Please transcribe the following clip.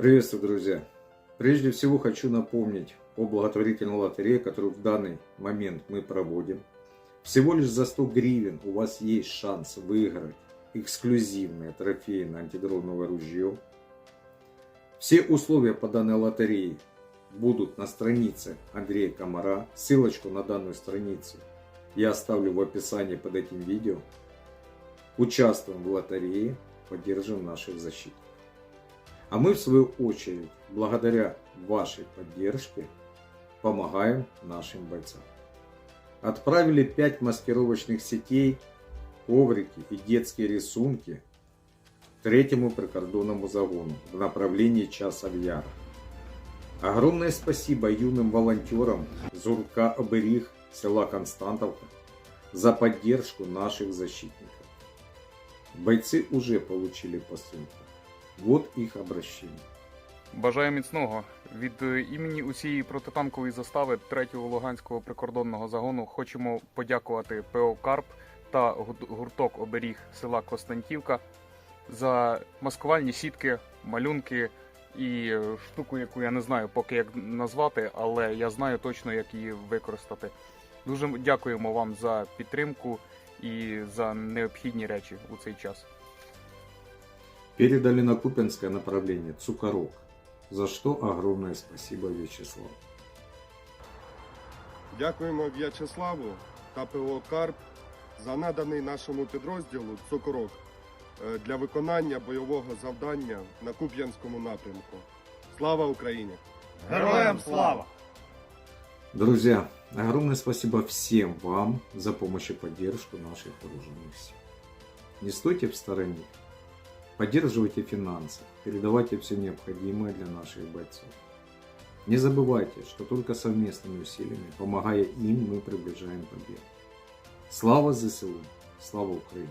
Приветствую, друзья! Прежде всего хочу напомнить о благотворительной лотерее, которую в данный момент мы проводим. Всего лишь за 100 гривен у вас есть шанс выиграть эксклюзивное трофейное антидроновое ружье. Все условия по данной лотерее будут на странице Андрея Комара. Ссылочку на данную страницу я оставлю в описании под этим видео. Участвуем в лотерее, поддерживаем наших защитников. А мы, в свою очередь, благодаря вашей поддержке, помогаем нашим бойцам. Отправили 5 маскировочных сетей, коврики и детские рисунки третьему прикордонному загону в направлении Часа в Яра. Огромное спасибо юным волонтерам Зурка Оберих села Константовка за поддержку наших защитников. Бойцы уже получили посылку. Вот их обращение. Бажаю міцного. Від е, імені усієї протитанкової застави 3-го Луганського прикордонного загону хочемо подякувати ПО Карп та гурток оберіг села Костантівка за маскувальні сітки, малюнки і е, штуку, яку я не знаю поки як назвати, але я знаю точно, як її використати. Дуже дякуємо вам за підтримку і за необхідні речі у цей час. Передали на Купинское направление Цукорок, за что огромное спасибо Вячеславу. Дякуємо В'ячеславу та ПО Карп за наданий нашому підрозділу цукорок е, для виконання бойового завдання на Куп'янському напрямку. Слава Україні! Героям слава! Друзья, огромное спасибо всем вам за помощь и поддержку наших вооруженных сил. Не стойте в стороне, поддерживайте финансы, передавайте все необходимое для наших бойцов. Не забывайте, что только совместными усилиями, помогая им, мы приближаем победу. Слава ЗСУ! Слава Украине!